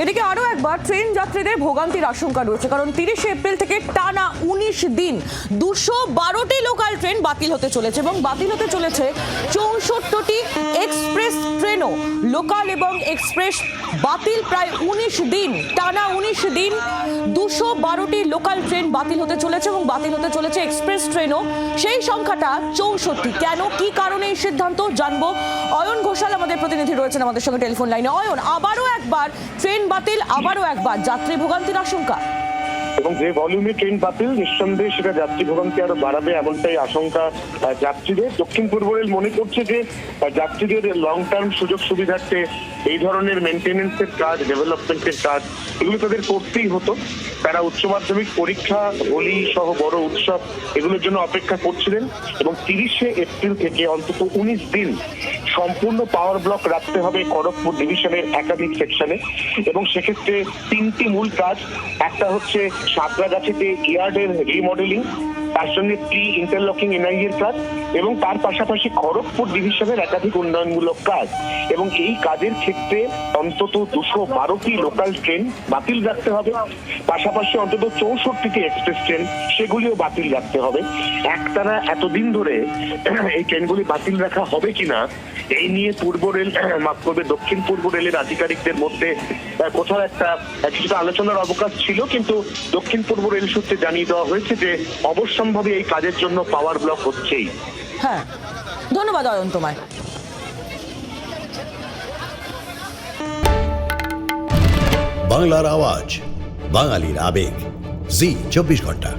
এদিকে আরও একবার ট্রেন যাত্রীদের ভোগান্তির আশঙ্কা রয়েছে, কারণ তিরিশে এপ্রিল থেকে টানা উনিশ দিন দুশো বারোটি লোকাল ট্রেন বাতিল হতে চলেছে এবং বাতিল হতে চলেছে চৌষট্টি ট্রেনও লোকাল এবং এক্সপ্রেস বাতিল প্রায় উনিশ দিন, টানা উনিশ দিন দুশো বারোটি লোকাল ট্রেন বাতিল হতে চলেছে এবং বাতিল হতে চলেছে এক্সপ্রেস ট্রেনও। সেই সংখ্যাটা চৌষট্টি। কেন? কি কারণে এই সিদ্ধান্ত? জানব। অয়ন ঘোষাল আমাদের প্রতিনিধি রয়েছেন আমাদের সঙ্গে টেলিফোন লাইনে। অয়ন, আবারও একবার ট্রেন বাতিল, আবারও একবার যাত্রী ভোগান্তির আশঙ্কা। এবং যে ভলিউমে ট্রেন বাতিল, নিঃসন্দেহে সেটা যাত্রী ভোগান্তি আরও বাড়াবে এমনটাই আশঙ্কা যাত্রীদের। দক্ষিণ পূর্ব রেল মনে করছে যে যাত্রীদের লং টার্ম সুযোগ সুবিধার্থে এই ধরনের মেনটেনেন্সের কাজ ডেভেলপমেন্টের কাজ, এগুলো তাদের করতেই হতো। তারা উচ্চ মাধ্যমিক পরীক্ষা, হোলি সহ বড় উৎসব, এগুলোর জন্য অপেক্ষা করছিলেন এবং তিরিশে এপ্রিল থেকে অন্তত উনিশ দিন সম্পূর্ণ পাওয়ার ব্লক রাখতে হবে খড়গপুর ডিভিশনের একাধিক সেকশনে এবং সেক্ষেত্রে তিনটি মূল কাজ, একটা হচ্ছে সাঁতরাগাছিতে ইয়ার্ডের রিমডেলিং তার সঙ্গে প্রি ইন্টারলকিং এনআই এর কাজ এবং তার পাশাপাশি খড়গপুর ডিভিশনের একাধিক উন্নয়নমূলক কাজ। এবং এই কাজের ক্ষেত্রে অন্তত দুশো বারোটি লোকাল ট্রেন বাতিল রাখতে হবে। পাশাপাশি অন্তত চৌষট্টিটি এক্সপ্রেস ট্রেন সেগুলিও বাতিল রাখতে হবে। একটানা এতদিন ধরে এই ট্রেনগুলি বাতিল রাখা হবে কিনা, এই নিয়ে পূর্ব রেল, মাফ করবে, দক্ষিণ পূর্ব রেলের আধিকারিকদের মধ্যে কোথাও একটা কিছুটা আলোচনার অবকাশ ছিল, কিন্তু দক্ষিণ পূর্ব রেল সূত্রে জানিয়ে দেওয়া হয়েছে যে অবশ্যম্ভাবী এই কাজের জন্য পাওয়ার ব্লক হচ্ছেই। হ্যাঁ ধন্যবাদ অয়ন তোমায়। বাংলার আওয়াজ বাঙালির আবেগ। জি চব্বিশ ঘণ্টা।